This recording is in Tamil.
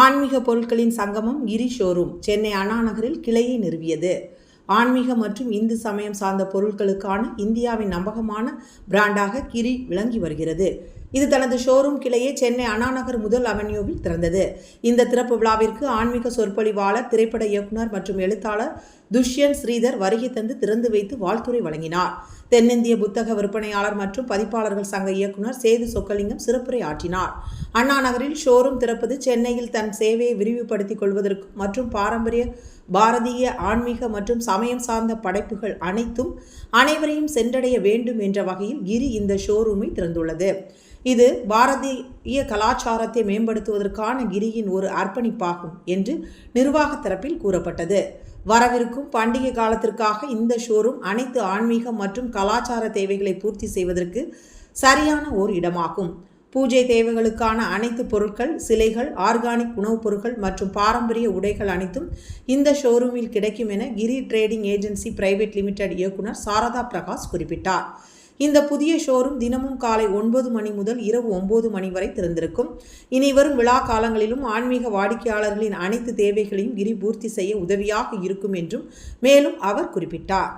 ஆன்மீக பொருட்களின் சங்கமம் கிரி ஷோரூம் சென்னை அண்ணா நகரில் கிளையை நிறுவியது. ஆன்மீக மற்றும் இந்து சமயம் சார்ந்த பொருட்களுக்கான இந்தியாவின் நம்பகமான பிராண்டாக கிரி விளங்கி வருகிறது. இது தனது ஷோரூம் கிளையை சென்னை அண்ணாநகர் முதல் அவென்யூவில் திறந்தது. இந்த திறப்பு விழாவிற்கு ஆன்மீக சொற்பொழிவாளர் திரைப்பட இயக்குனர் மற்றும் எழுத்தாளர் துஷ்யந்த் ஸ்ரீதர் வருகை தந்து திறந்து வைத்து வாழ்த்துரை வழங்கினார். தென்னிந்திய புத்தக விற்பனையாளர் மற்றும் பதிப்பாளர்கள் சங்க இயக்குனர் சேது சொக்கலிங்கம் சிறப்புரை ஆற்றினார் அண்ணா நகரில் ஷோரூம் திறப்பது சென்னையில் தன் சேவையை விரிவுபடுத்திக் கொள்வதற்கும் மற்றும் பாரம்பரிய பாரதிய ஆன்மீக மற்றும் சமயம் சார்ந்த படைப்புகள் அனைத்தும் அனைவரையும் சென்றடைய வேண்டும் என்ற வகையில் கிரி இந்த ஷோரூமை திறந்துள்ளது. இது பாரதிய கலாச்சாரத்தை மேம்படுத்துவதற்கான கிரியின் ஒரு அர்ப்பணிப்பாகும் என்று நிர்வாக தரப்பில் கூறப்பட்டது. வரவிருக்கும் பண்டிகை காலத்திற்காக இந்த ஷோரூம் அனைத்து ஆன்மீக மற்றும் கலாச்சார தேவைகளை பூர்த்தி செய்வதற்கு சரியான ஓர் இடமாகும். பூஜை தேவைகளுக்கான அனைத்து பொருட்கள் சிலைகள் ஆர்கானிக் உணவுப் பொருட்கள் மற்றும் பாரம்பரிய உடைகள் அனைத்தும் இந்த ஷோரூமில் கிடைக்கும் என Giri trading agency private limited இயக்குனர் சாரதா பிரகாஷ் குறிப்பிட்டார். இந்த புதிய ஷோரூம் தினமும் காலை ஒன்பது மணி முதல் இரவு ஒன்பது மணி வரை திறந்திருக்கும். இனி வரும் விழா காலங்களிலும் ஆன்மீக வாடிக்கையாளர்களின் அனைத்து தேவைகளையும் கிரி பூர்த்தி செய்ய உதவியாக இருக்கும் என்றும் மேலும் அவர் குறிப்பிட்டார்.